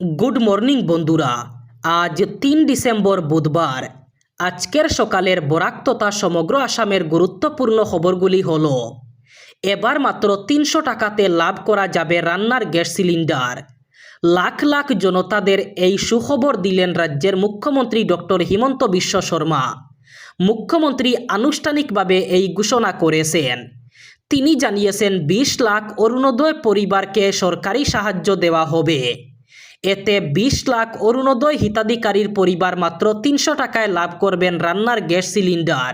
Good morning বন্ধুরা। আজ তিন ডিসেম্বর বুধবার। আজকের সকালের বরাক তথা সমগ্র আসামের গুরুত্বপূর্ণ খবরগুলি হল, এবার মাত্র তিনশো টাকাতে লাভ করা যাবে রান্নার গ্যাস সিলিন্ডার। লাখ লাখ জনতাদের এই সুখবর দিলেন রাজ্যের মুখ্যমন্ত্রী ডক্টর হিমন্ত বিশ্ব শর্মা। মুখ্যমন্ত্রী আনুষ্ঠানিকভাবে এই ঘোষণা করেছেন। তিনি জানিয়েছেন, বিশ লাখ অরুণোদয় পরিবারকে সরকারি সাহায্য দেওয়া হবে। এতে বিশ লাখ অরুণোদয় হিতাধিকারীর পরিবার মাত্র তিনশো টাকায় লাভ করবেন রান্নার গ্যাস সিলিন্ডার।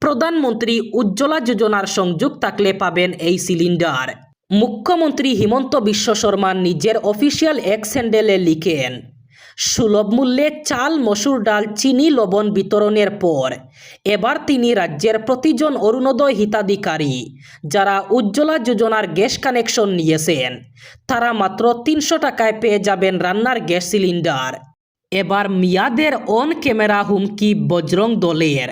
প্রধানমন্ত্রী উজ্জ্বলা যোজনার সংযোগ থাকলে পাবেন এই সিলিন্ডার। মুখ্যমন্ত্রী হিমন্ত বিশ্ব শর্মা নিজের অফিসিয়াল এক্স হ্যান্ডেলে লিখেন সুলভ মূল্যে চাল, মসুর ডাল, চিনি, লবণ বিতরণের পর। এবার তিনি রাজ্যের প্রতিজন অরুণোদয় হিতাধিকারী, যারা উজ্জ্বলা যোজনার গ্যাস কানেকশন নিয়েছেন। তারা মাত্র তিনশো টাকায় পেয়ে যাবেন রান্নার গ্যাস সিলিন্ডার। এবার মিয়াদের অন ক্যামেরা হুমকি বজরং দলের।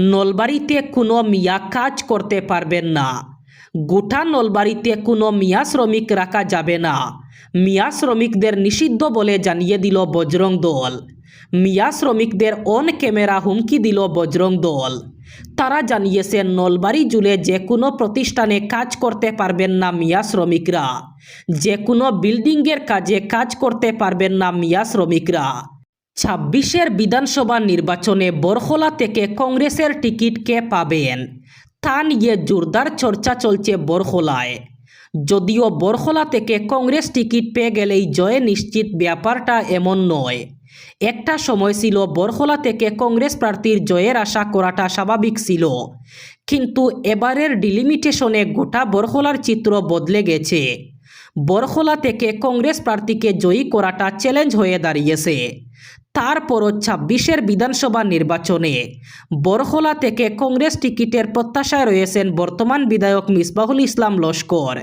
নলবাড়িতে কোনো মিয়া কাজ করতে পারবেন না। গোটা নলবাড়িতে কোনো মিয়া শ্রমিক রাখা যাবে না। মিয়া শ্রমিকদের নিষিদ্ধ বলে জানিয়ে দিল বজরং দল। মিয়া শ্রমিকদের অন ক্যামেরা হুমকি দিল বজরং দল। তারা জানিয়েছে, নলবাড়ি জুড়ে যে কোনো প্রতিষ্ঠানে কাজ করতে পারবেন না মিয়া শ্রমিকরা যে কোনো বিল্ডিংয়ের কাজে কাজ করতে পারবেন না মিয়া শ্রমিকরা ছাব্বিশের বিধানসভা নির্বাচনে বরখলা থেকে কংগ্রেসের টিকিট কে পাবেন? তা নিয়ে জোরদার চর্চা চলছে বরখলায়। যদিও বরখলা থেকে কংগ্রেস টিকিট পেয়ে গেলেই জয় নিশ্চিত ব্যাপারটা এমন নয়। একটা সময় ছিল বরখলা থেকে কংগ্রেস প্রার্থীর জয়ের আশা করাটা স্বাভাবিক ছিল। কিন্তু এবারের ডিলিমিটেশনে গোটা বরখলার চিত্র বদলে গেছে। বরখলা থেকে কংগ্রেস প্রার্থীকে জয়ী করাটা চ্যালেঞ্জ হয়ে দাঁড়িয়েছে। তারপরও ছাব্বিশের বিধানসভা নির্বাচনে বরখলা থেকে কংগ্রেস টিকিটের প্রত্যাশায় রয়েছেন বর্তমান বিধায়ক মিসবাহুল ইসলাম লস্কর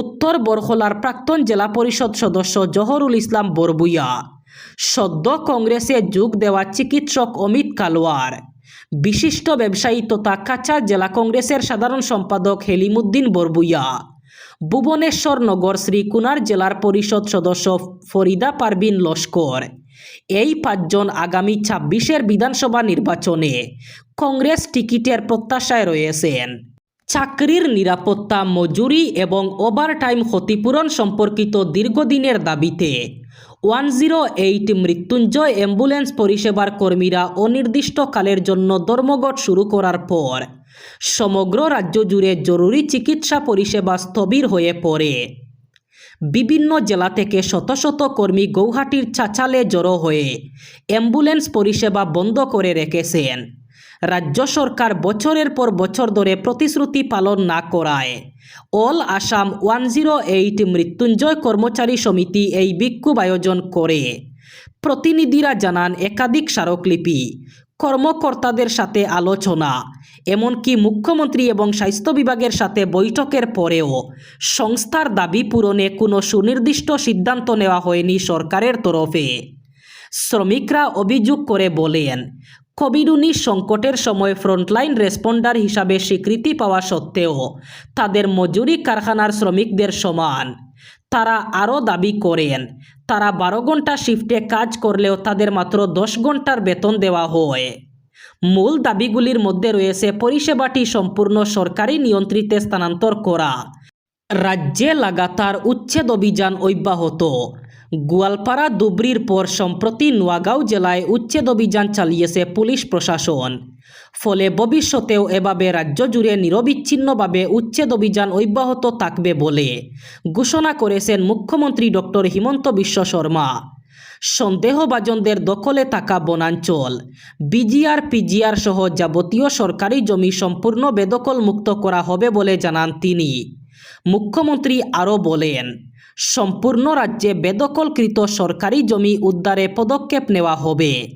উত্তর বরখলার প্রাক্তন জেলা পরিষদ সদস্য জহরুল ইসলাম বরবুইয়া। সদ্য কংগ্রেসে যোগ দেওয়া চিকিৎসক অমিত কালোয়ার বিশিষ্ট ব্যবসায়ী তথা কাছাড় জেলা কংগ্রেসের সাধারণ সম্পাদক হেলিমুদ্দিন বরবুইয়া। ভুবনেশ্বর নগর শ্রীকুনার জেলার পরিষদ সদস্য ফরিদা পারবিন লস্কর। এই পাঁচজন আগামী ছাব্বিশের বিধানসভা নির্বাচনে কংগ্রেস টিকিটের প্রত্যাশায় রয়েছেন। চাকরির নিরাপত্তা, মজুরি এবং ওভারটাইম ক্ষতিপূরণ সম্পর্কিত দীর্ঘদিনের দাবিতে one zero eight Mrityunjay ambulance পরিষেবার কর্মীরা অনির্দিষ্টকালের জন্য ধর্মঘট শুরু করার পর সমগ্র রাজ্য জুড়ে জরুরি চিকিৎসা পরিষেবা স্থবির হয়ে পড়ে। বিভিন্ন জেলা থেকে শত শত কর্মী গৌহাটির চাচালে জড়ো হয়ে অ্যাম্বুলেন্স পরিষেবা বন্ধ করে রেখেছেন। রাজ্য সরকার বছরের পর বছর ধরে প্রতিশ্রুতি পালন না করায়। All Assam one zero eight Mrityunjay কর্মচারী সমিতি এই বিক্ষোভ আয়োজন করে। প্রতিনিধিরা জানান, একাধিক স্মারকলিপি, কর্মকর্তাদের সাথে আলোচনা, এমনকি মুখ্যমন্ত্রী এবং স্বাস্থ্য বিভাগের সাথে বৈঠকের পরেও সংস্থার দাবি পূরণে কোনো সুনির্দিষ্ট সিদ্ধান্ত নেওয়া হয়নি সরকারের তরফে। শ্রমিকরা অভিযোগ করে বলেন কোভিড উনিশ সংকটের সময় ফ্রন্টলাইন রেসপন্ডার হিসাবে স্বীকৃতি পাওয়া সত্ত্বেও তাদের মজুরি কারখানার শ্রমিকদের সমান। তারা আরও দাবি করেন, তারা বারো ঘণ্টা শিফটে কাজ করলেও তাদের মাত্র দশ ঘণ্টার বেতন দেওয়া হয়। মূল দাবিগুলির মধ্যে রয়েছে পরিষেবাটি সম্পূর্ণ সরকারি নিয়ন্ত্রিতে স্থানান্তর করা। রাজ্যে লাগাতার উচ্ছেদ অভিযান অব্যাহত। গোয়ালপাড়া দুবরির পর সম্প্রতি নোয়াগাঁও জেলায় উচ্ছেদ অভিযান চালিয়েছে পুলিশ প্রশাসন। ফলে ভবিষ্যতেও এভাবে রাজ্য জুড়ে নিরবিচ্ছিন্নভাবে উচ্ছেদ অভিযান অব্যাহত থাকবে বলে ঘোষণা করেছেন মুখ্যমন্ত্রী ডক্টর হিমন্ত বিশ্ব শর্মা। সন্দেহভাজনদের দখলে থাকা বনাঞ্চল, বিজিআর, পিজিআর সহ যাবতীয় সরকারি জমি সম্পূর্ণ বেদখল মুক্ত করা হবে বলে জানান তিনি। মুখ্যমন্ত্রী আরও বলেন সম্পূর্ণ রাজ্যে বেদখলকৃত সরকারি জমি উদ্ধারে পদক্ষেপ নেওয়া হবে।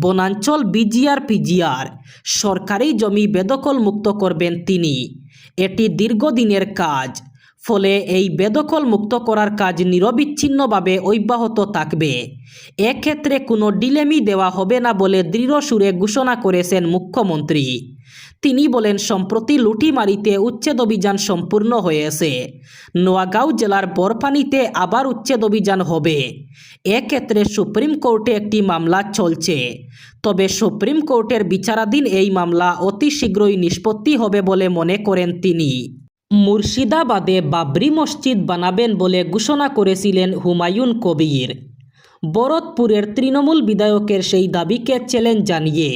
বনাঞ্চল বিজিআর পিজিআর, সরকারি জমি বেদখল মুক্ত করবেন তিনি। এটি দীর্ঘদিনের কাজ, ফলে এই বেদখল মুক্ত করার কাজ নিরবিচ্ছিন্নভাবে অব্যাহত থাকবে। এক্ষেত্রে কোনো ডিলেমি দেওয়া হবে না বলে দৃঢ় সুরে ঘোষণা করেছেন মুখ্যমন্ত্রী। তিনি বলেন, সম্প্রতি লুটিমারিতে উচ্ছেদ অভিযান সম্পূর্ণ হয়েছে নোয়াগাঁও জেলার বরপানিতে আবার উচ্ছেদ অভিযান হবে। এক্ষেত্রে সুপ্রিম কোর্টে একটি মামলা চলছে। তবে সুপ্রিম কোর্টের বিচারাধীন এই মামলা অতি শীঘ্রই নিষ্পত্তি হবে বলে মনে করেন তিনি। মুর্শিদাবাদে বাবরি মসজিদ বানাবেন বলে ঘোষণা করেছিলেন হুমায়ুন কবির। বরদপুরের তৃণমূল বিধায়কের সেই দাবিকে চ্যালেঞ্জ জানিয়ে,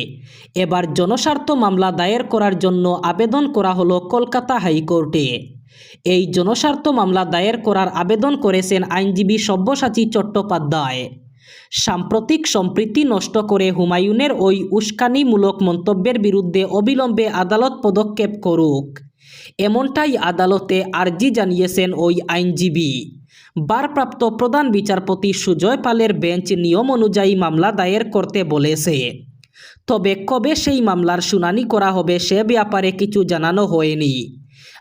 এবার জনস্বার্থ মামলা দায়ের করার জন্য আবেদন করা হলো কলকাতা হাইকোর্টে। এই জনস্বার্থ মামলা দায়ের করার আবেদন করেছেন আইনজীবী সব্যসাচী চট্টোপাধ্যায়। সাম্প্রতিক সম্প্রীতি নষ্ট করে হুমায়ুনের ওই উস্কানিমূলক মন্তব্যের বিরুদ্ধে অবিলম্বে আদালত পদক্ষেপ করুক। এমনটাই আদালতে আর্জি জানিয়েছেন ওই আইনজীবী। ভারপ্রাপ্ত প্রধান বিচারপতি সুজয় পালের বেঞ্চ নিয়ম অনুযায়ী মামলা দায়ের করতে বলেছে। তবে কবে সেই মামলার শুনানি করা হবে সে ব্যাপারে কিছু জানানো হয়নি।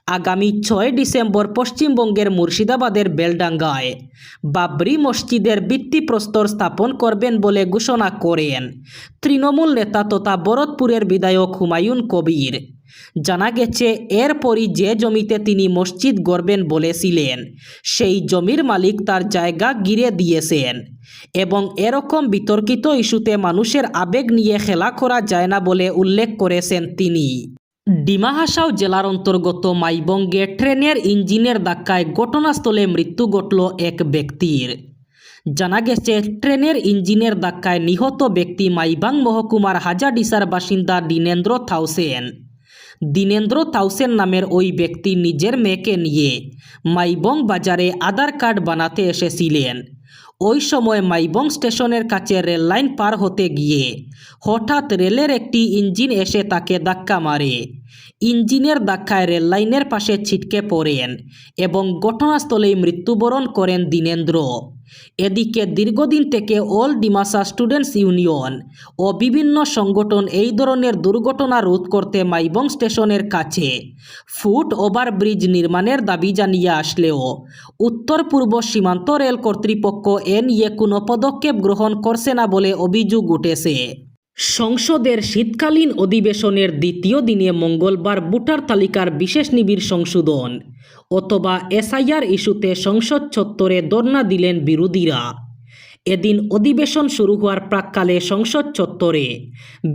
আগামী ছয় ডিসেম্বর পশ্চিমবঙ্গের মুর্শিদাবাদের বেলডাঙ্গায় বাবরি মসজিদের ভিত্তিপ্রস্তর স্থাপন করবেন বলে ঘোষণা করেন তৃণমূল নেতা তথা ভরতপুরের বিধায়ক হুমায়ুন কবির। জানা গেছে, এরপরই যে জমিতে তিনি মসজিদ গড়বেন বলেছিলেন, সেই জমির মালিক তার জায়গা গিরে দিয়েছেন এবং এরকম বিতর্কিত ইস্যুতে মানুষের আবেগ নিয়ে খেলা করা যায় না বলে উল্লেখ করেছেন তিনি। ডিমা হাসাও জেলার অন্তর্গত মাইবঙ্গে ট্রেনের ইঞ্জিনের ধাক্কায় ঘটনাস্থলে মৃত্যু ঘটল এক ব্যক্তির। জানা গেছে, ট্রেনের ইঞ্জিনের ধাক্কায় নিহত ব্যক্তি মাইবাং মহকুমার হাজাডিসার বাসিন্দা দীনেন্দ্র থাউসেন। দীনেন্দ্র তাউসেন নামের ওই ব্যক্তি নিজের মেয়েকে নিয়ে মাইবং বাজারে আধার কার্ড বানাতে এসেছিলেন। ওই সময় মাইবং স্টেশনের কাছে রেল লাইন পার হতে গিয়ে হঠাৎ রেলের একটি ইঞ্জিন এসে তাকে ধাক্কা মারে। ইঞ্জিনের ধাক্কায় রেল লাইনের পাশে ছিটকে পড়েন এবং ঘটনাস্থলেই মৃত্যুবরণ করেন দীনেন্দ্র। এদিকে দীর্ঘদিন থেকে অল ডিমাসা স্টুডেন্টস ইউনিয়ন ও বিভিন্ন সংগঠন এই ধরনের দুর্ঘটনা রোধ করতে মাইবং স্টেশনের কাছে ফুট ওভারব্রিজ নির্মাণের দাবি জানিয়ে আসলেও উত্তর পূর্ব সীমান্ত রেল কর্তৃপক্ষ এ নিয়ে কোনো পদক্ষেপ গ্রহণ করছে না বলে অভিযোগ উঠেছে। সংসদের শীতকালীন অধিবেশনের দ্বিতীয় দিনে মঙ্গলবার ভোটার তালিকার বিশেষ নিবিড় সংশোধন অথবা এসআইআর ইস্যুতে সংসদ চত্বরে ধর্ণা দিলেন বিরোধীরা। এদিন অধিবেশন শুরু হওয়ার প্রাককালে সংসদ চত্বরে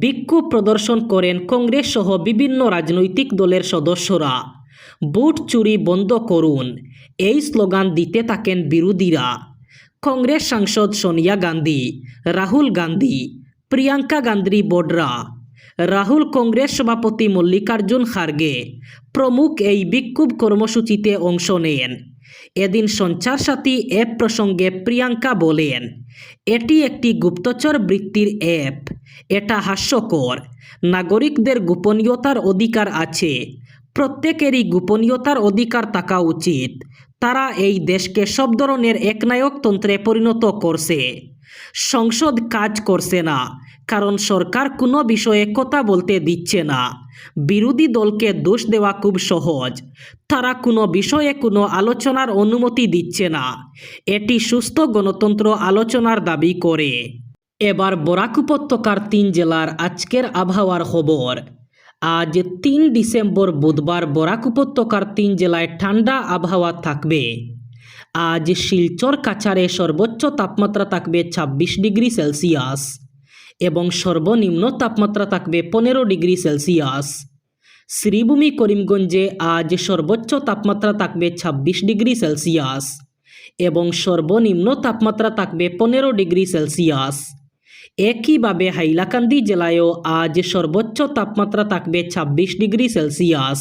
বিক্ষোভ প্রদর্শন করেন কংগ্রেস সহ বিভিন্ন রাজনৈতিক দলের সদস্যরা। বুট চুরি বন্ধ করুন, এই স্লোগান দিতে থাকেন বিরোধীরা। কংগ্রেস সাংসদ সোনিয়া গান্ধী, রাহুল গান্ধী প্রিয়াঙ্কা গান্ধী বডরা, রাহুল কংগ্রেস সভাপতি মল্লিকার্জুন খার্গে, প্রমুখ এই বিক্ষোভ কর্মসূচিতে অংশ নেন। এদিন সঞ্চার সাথী অ্যাপ প্রসঙ্গে প্রিয়াঙ্কা বলেন, এটি একটি গুপ্তচর বৃত্তির অ্যাপ। এটা হাস্যকর। নাগরিকদের গোপনীয়তার অধিকার আছে। প্রত্যেকেরই গোপনীয়তার অধিকার থাকা উচিত। তারা এই দেশকে সব ধরনের একনায়কতন্ত্রে পরিণত করছে। সংসদ কাজ করছে না, কারণ সরকার কোনো বিষয়ে কথা বলতে দিচ্ছে না। বিরোধী দলকে দোষ দেওয়া খুব সহজ। তারা কোনো বিষয়ে কোনো আলোচনার অনুমতি দিচ্ছে না। এটি সুস্থ গণতন্ত্র আলোচনার দাবি করে। এবার বরাক উপত্যকার তিন জেলার আজকের আবহাওয়ার খবর। আজ তিন ডিসেম্বর বুধবার বরাক উপত্যকার তিন জেলায় ঠান্ডা আবহাওয়া থাকবে। আজ শিলচর কাছারে সর্বোচ্চ তাপমাত্রা থাকবে ছাব্বিশ ডিগ্রি সেলসিয়াস এবং সর্বনিম্ন তাপমাত্রা থাকবে পনেরো ডিগ্রি সেলসিয়াস। শ্রীভূমি করিমগঞ্জে আজ সর্বোচ্চ তাপমাত্রা থাকবে ছাব্বিশ ডিগ্রি সেলসিয়াস এবং সর্বনিম্ন তাপমাত্রা থাকবে পনেরো ডিগ্রি সেলসিয়াস। একইভাবে হাইলাকান্দি জেলায়ও আজ সর্বোচ্চ তাপমাত্রা থাকবে ছাব্বিশ ডিগ্রি সেলসিয়াস।